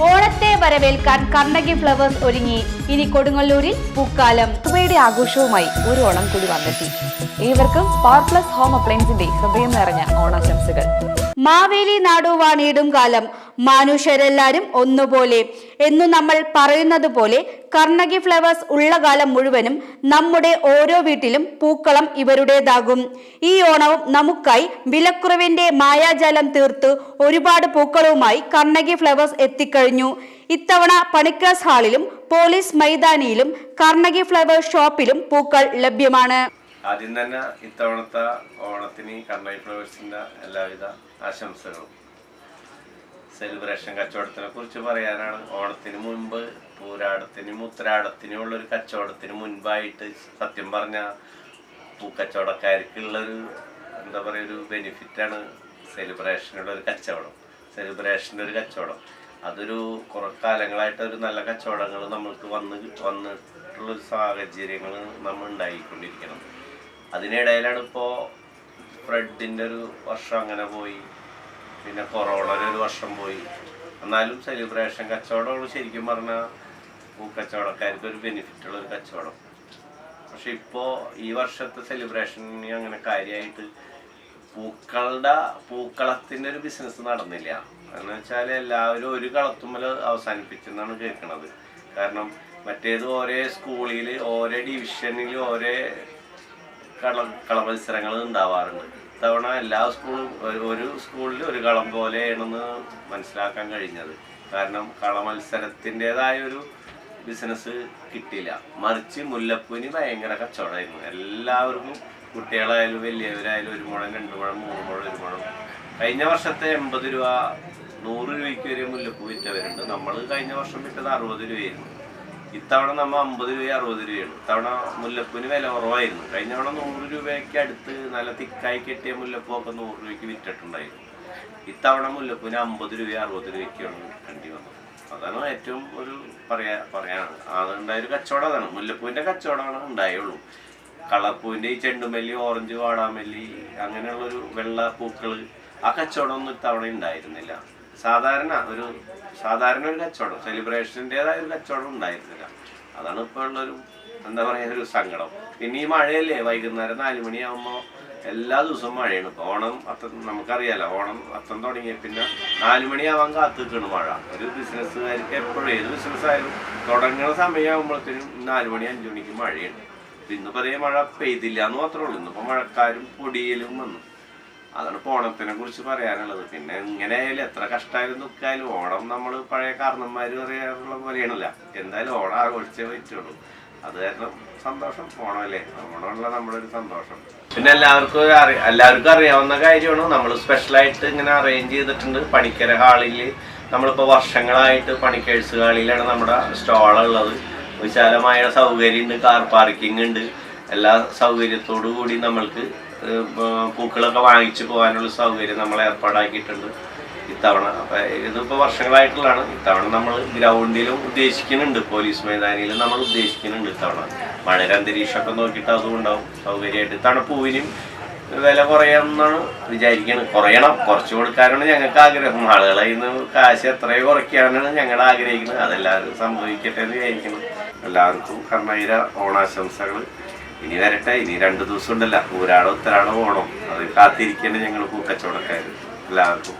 ഓണത്തെ വരവേൽക്കാൻ കർണകി ഫ്ലവേഴ്സ് ഒരുങ്ങി. ഇനി കൊടുങ്ങല്ലൂരിൽ പൂക്കാലം. പുതുമയുടെ ആഘോഷവുമായി ഒരു ഓണം കൂടി വന്നെത്തി. ഏവർക്കും പവർ പ്ലസ് ഹോം അപ്ലയൻസിന്റെ ഹൃദയം നിറഞ്ഞ ഓണാശംസകൾ. മാവേലി നാടുവാണിയിടും കാലം. മനുഷ്യരെല്ലാരും ഒന്നുപോലെ. എന്നു നമ്മൾ പറയുന്നത് പോലെ കർണകി ഫ്ലവേഴ്സ് ഉള്ള കാലം മുഴുവനും നമ്മുടെ ഓരോ വീട്ടിലും പൂക്കളം ഇവരുടേതാകും. ഈ ഓണവും നമുക്കായി വിലക്കുറവിന്റെ മായാജാലം തീർത്ത് ഒരുപാട് പൂക്കളവുമായി കർണകി ഫ്ലവേഴ്സ് എത്തിക്കഴിഞ്ഞു. ഇത്തവണ പണിക്കസ് ഹാളിലും പോലീസ് മൈതാനിയിലും കർണകി ഫ്ലവർ ഷോപ്പിലും പൂക്കൾ ലഭ്യമാണ്. ആദ്യം തന്നെ ഇത്തവണത്തെ ഓണത്തിന് കണ്ണായി ഫ്ലവേഴ്സിന്റെ എല്ലാവിധ ആശംസകളും. സെലിബ്രേഷൻ കച്ചവടത്തിനെ കുറിച്ച് പറയാനാണ്. ഓണത്തിന് മുൻപ് പൂരാടത്തിനും ഉത്തരാടത്തിനും ഉള്ള ഒരു കച്ചവടത്തിന് മുൻപായിട്ട് സത്യം പറഞ്ഞ പൂക്കച്ചവടക്കാർക്കുള്ളൊരു എന്താ പറയുക ഒരു ബെനിഫിറ്റാണ് സെലിബ്രേഷനുള്ള ഒരു കച്ചവടം. സെലിബ്രേഷന്റെ ഒരു കച്ചവടം. അതൊരു കുറെ കാലങ്ങളായിട്ട് ഒരു നല്ല കച്ചവടങ്ങൾ നമ്മൾക്ക് വന്ന് വന്നിട്ടുള്ളൊരു സാഹചര്യങ്ങൾ നമ്മൾ ഉണ്ടായിക്കൊണ്ടിരിക്കണം. അതിനിടയിലാണ് ഇപ്പോൾ ഫ്രെഡിന്റെ ഒരു വർഷം അങ്ങനെ പോയി പിന്നെ കൊറോണയുടെ ഒരു വർഷം പോയി. എന്നാലും സെലിബ്രേഷൻ കച്ചവടമാണ് ശരിക്കും പറഞ്ഞാൽ പൂക്കച്ചവടക്കാർക്ക് ഒരു ബെനിഫിറ്റ് ഉള്ള ഒരു കച്ചവടം. പക്ഷെ ഇപ്പോൾ ഈ വർഷത്തെ സെലിബ്രേഷൻ അങ്ങനെ കാര്യമായിട്ട് പൂക്കളുടെ പൂക്കളത്തിന്റെ ഒരു ബിസിനസ് നടന്നില്ല. എന്ന് വെച്ചാൽ എല്ലാവരും ഒരു കളത്തുമ്മൽ അവസാനിപ്പിച്ചെന്നാണ് കേൾക്കുന്നത് കാരണം മറ്റേത് ഓരോ സ്കൂളിൽ ഓരോ ഡിവിഷനിൽ ഓരോ കള കളമത്സരങ്ങൾ ഉണ്ടാവാറുണ്ട്. ഇത്തവണ എല്ലാ സ്കൂളും ഒരു- സ്കൂളിൽ ഒരു കളം പോലെയാണെന്ന് മനസ്സിലാക്കാൻ കഴിഞ്ഞത്. കാരണം കളമത്സരത്തിന്റെതായ ഒരു ബിസിനസ് കിട്ടിയില്ല. മറിച്ച് മുല്ലപ്പൂവിന് ഭയങ്കര കച്ചവടമായിരുന്നു. എല്ലാവർക്കും കുട്ടികളായാലും വലിയവരായാലും ഒരു മുഴം രണ്ട് മുഴം മൂന്ന് മുഴം ഒരു മുഴം. കഴിഞ്ഞ വർഷത്തെ എൺപത് രൂപ നൂറ് രൂപയ്ക്ക് വരെ മുല്ലപ്പൂ വിറ്റവരുണ്ട്. നമ്മൾ കഴിഞ്ഞ വർഷം വിറ്റത് അറുപത് രൂപയായിരുന്നു. ഇത്തവണ നമ്മൾ അമ്പത് രൂപ അറുപത് രൂപയാണ്. ഇത്തവണ മുല്ലപ്പൂവിന് വില കുറവായിരുന്നു. കഴിഞ്ഞ തവണ നൂറ് രൂപയ്ക്ക് അടുത്ത് നല്ല തിക്കായി കെട്ടിയ മുല്ലപ്പൂ ഒക്കെ നൂറ് രൂപയ്ക്ക് വിറ്റിട്ടുണ്ടായിരുന്നു. ഇത്തവണ മുല്ലപ്പൂവിന് അമ്പത് രൂപ അറുപത് രൂപയ്ക്കാണ് വിൽക്കേണ്ടി വന്നത്. അതാണ് ഏറ്റവും ഒരു പറയാ പറയാനാണ് അതുണ്ടായ ഒരു കച്ചവടം അതാണ്. മുല്ലപ്പൂവിന്റെ കച്ചവടമാണ് ഉണ്ടായുള്ളൂ. കളർപ്പൂവിന്റെ ഈ ചെണ്ടുമല്ലി ഓറഞ്ച് വാടാമല്ലി അങ്ങനെയുള്ളൊരു വെള്ള പൂക്കൾ ആ കച്ചവടം ഒന്നും ഇത്തവണ ഉണ്ടായിരുന്നില്ല. സാധാരണ ഒരു സാധാരണ ഒരു കച്ചവടം സെലിബ്രേഷന്റെതായ ഒരു കച്ചവടം ഉണ്ടായിരുന്നില്ല. അതാണ് ഇപ്പോൾ ഉള്ളൊരു എന്താ പറയുക ഒരു സങ്കടം. പിന്നെ ഈ മഴയല്ലേ? വൈകുന്നേരം നാല് മണിയാകുമ്പോൾ എല്ലാ ദിവസവും മഴയാണ്. ഇപ്പോൾ ഓണം അത്തം നമുക്കറിയാലോ ഓണം അത്തം തുടങ്ങിയ പിന്നെ നാല് മണിയാവാൻ കാത്തിരിക്കണം മഴ. ഒരു ബിസിനസ്സുകാർക്ക് എപ്പോഴും ഏത് ബിസിനസ് ആയാലും തുടങ്ങുന്ന സമയമാകുമ്പോഴത്തേനും നാല് മണി അഞ്ചു മണിക്ക് മഴയുണ്ട് ഇപ്പൊ ഇന്ന് പറയ മഴ പെയ്തില്ല എന്ന് മാത്രമേ ഉള്ളൂ. ഇന്നിപ്പോൾ മഴക്കാരും പൊടിയിലും വന്നു. അതാണ് ഓണത്തിനെ കുറിച്ച് പറയാനുള്ളത്. പിന്നെ ഇങ്ങനെ ആയാലും എത്ര കഷ്ടമായാലും ദുഃഖമായാലും ഓണം നമ്മൾ പഴയ കാരണന്മാർ പറയാറുള്ള പോലെയാണല്ല. എന്തായാലും ഓണം ആഘോഷിച്ചേ പറ്റുള്ളൂ. അത് കാരണം സന്തോഷം ഓണമല്ലേ? ഓണമുള്ള നമ്മുടെ ഒരു സന്തോഷം. പിന്നെ എല്ലാവർക്കും എല്ലാവർക്കും അറിയാവുന്ന കാര്യമാണ്. നമ്മൾ സ്പെഷ്യലായിട്ട് ഇങ്ങനെ അറേഞ്ച് ചെയ്തിട്ടുണ്ട്. പണിക്കര ഹാളിൽ നമ്മളിപ്പോൾ വർഷങ്ങളായിട്ട് പണിക്കേഴ്സ് ഹാളിലാണ് നമ്മുടെ സ്റ്റോളുള്ളത്. വിശാലമായ സൗകര്യമുണ്ട് കാർ പാർക്കിംഗ് ഉണ്ട്. എല്ലാ സൗകര്യത്തോടു കൂടി നമ്മൾക്ക് പൂക്കളൊക്കെ വാങ്ങിച്ചു പോകാനുള്ള സൗകര്യം നമ്മൾ ഏർപ്പാടാക്കിയിട്ടുണ്ട് ഇത്തവണ. അപ്പം ഇതിപ്പോൾ വർഷങ്ങളായിട്ടുള്ളതാണ്. ഇത്തവണ നമ്മൾ ഗ്രൗണ്ടിലും ഉദ്ദേശിക്കുന്നുണ്ട്. പോലീസ് മൈതാനിയിലും നമ്മൾ ഉദ്ദേശിക്കുന്നുണ്ട് ഇത്തവണ. മഴയുടെ അന്തരീക്ഷമൊക്കെ നോക്കിയിട്ട് അതും ഉണ്ടാവും സൗകര്യമായിട്ട് ഇത്തവണ പൂവിനും വില കുറയാമെന്നാണ് വിചാരിക്കുന്നത് കുറയണം. കുറച്ച് കൊടുക്കാനാണ് ഞങ്ങൾക്ക് ആഗ്രഹം. ആളുകളെ ഇന്ന് കാശ് എത്രയോ കുറയ്ക്കാനാണ് ഞങ്ങൾ ആഗ്രഹിക്കുന്നത്. അതെല്ലാവരും സംഭവിക്കട്ടെ എന്ന് വിചാരിക്കുന്നു. എല്ലാവർക്കും കർണായിര ഓണാശംസകൾ ഇനി വരട്ടെ ഇനി രണ്ട് ദിവസം ഉണ്ടല്ല. ഒരാളോ ഉത്തരാടോ പോകണം അത് കാത്തിരിക്കേണ്ട ഞങ്ങൾ പൂക്കച്ചവടക്കാർ എല്ലാവർക്കും